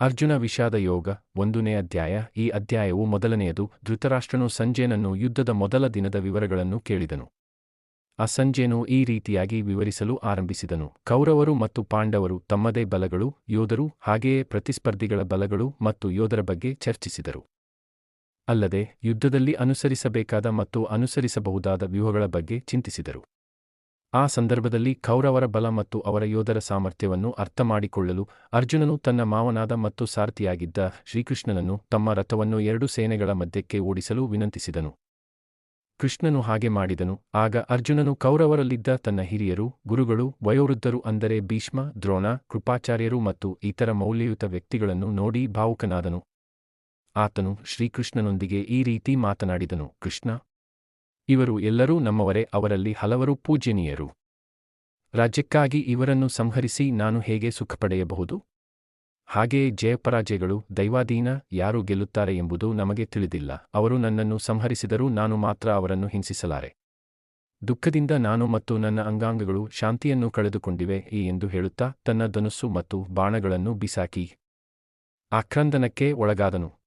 ಅರ್ಜುನ ವಿಷಾದ ಯೋಗ, ಒಂದನೇ ಅಧ್ಯಾಯ. ಈ ಅಧ್ಯಾಯವು ಮೊದಲನೆಯದು. ಧೃತರಾಷ್ಟ್ರನು ಸಂಜಯನನ್ನು ಯುದ್ಧದ ಮೊದಲ ದಿನದ ವಿವರಗಳನ್ನು ಕೇಳಿದನು. ಆ ಈ ರೀತಿಯಾಗಿ ವಿವರಿಸಲು ಆರಂಭಿಸಿದನು. ಕೌರವರು ಮತ್ತು ಪಾಂಡವರು ತಮ್ಮದೇ ಬಲಗಳು, ಯೋಧರು ಹಾಗೆಯೇ ಪ್ರತಿಸ್ಪರ್ಧಿಗಳ ಬಲಗಳು ಮತ್ತು ಯೋಧರ ಬಗ್ಗೆ ಚರ್ಚಿಸಿದರು. ಅಲ್ಲದೆ ಯುದ್ಧದಲ್ಲಿ ಅನುಸರಿಸಬೇಕಾದ ಮತ್ತು ಅನುಸರಿಸಬಹುದಾದ ವ್ಯೂಹಗಳ ಬಗ್ಗೆ ಚಿಂತಿಸಿದರು. ಆ ಸಂದರ್ಭದಲ್ಲಿ ಕೌರವರ ಬಲ ಮತ್ತು ಅವರ ಯೋಧರ ಸಾಮರ್ಥ್ಯವನ್ನು ಅರ್ಥಮಾಡಿಕೊಳ್ಳಲು ಅರ್ಜುನನು ತನ್ನ ಮಾವನಾದ ಮತ್ತು ಸಾರಥಿಯಾಗಿದ್ದ ಶ್ರೀಕೃಷ್ಣನನ್ನು ತಮ್ಮ ರಥವನ್ನು ಎರಡು ಸೇನೆಗಳ ಮಧ್ಯಕ್ಕೆ ಓಡಿಸಲು ವಿನಂತಿಸಿದನು. ಕೃಷ್ಣನು ಹಾಗೆ ಮಾಡಿದನು. ಆಗ ಅರ್ಜುನನು ಕೌರವರಲ್ಲಿದ್ದ ತನ್ನ ಹಿರಿಯರು, ಗುರುಗಳು, ವಯೋವೃದ್ಧರು ಅಂದರೆ ಭೀಷ್ಮ, ದ್ರೋಣ, ಕೃಪಾಚಾರ್ಯರು ಮತ್ತು ಇತರ ಮೌಲ್ಯಯುತ ವ್ಯಕ್ತಿಗಳನ್ನು ನೋಡಿ ಭಾವುಕನಾದನು. ಆತನು ಶ್ರೀಕೃಷ್ಣನೊಂದಿಗೆ ಈ ರೀತಿ ಮಾತನಾಡಿದನು. ಕೃಷ್ಣ ಇವರು ಎಲ್ಲರೂ ನಮ್ಮವರೇ, ಅವರಲ್ಲಿ ಹಲವರು ಪೂಜನೀಯರು ರಾಜ್ಯಕ್ಕಾಗಿ ಇವರನ್ನು ಸಂಹರಿಸಿ ನಾನು ಹೇಗೆ ಸುಖಪಡೆಯಬಹುದು? ಹಾಗೆಯೇ ಜಯಪರಾಜಯಗಳು, ದೈವಾಧೀನ ಯಾರು ಗೆಲ್ಲುತ್ತಾರೆ ಎಂಬುದು ನಮಗೆ ತಿಳಿದಿಲ್ಲ. ಅವರು ನನ್ನನ್ನು ಸಂಹರಿಸಿದರೂ ನಾನು ಮಾತ್ರ ಅವರನ್ನು ಹಿಂಸಿಸಲಾರೆ. ದುಃಖದಿಂದ ನಾನು ಮತ್ತು ನನ್ನ ಅಂಗಾಂಗಗಳು ಶಾಂತಿಯನ್ನು ಕಳೆದುಕೊಂಡಿವೆ, ಈ ಎಂದು ಹೇಳುತ್ತಾ ತನ್ನ ಧನುಸ್ಸು ಮತ್ತು ಬಾಣಗಳನ್ನು ಬಿಸಾಕಿ ಆಕ್ರಂದನಕ್ಕೆ ಒಳಗಾದನು.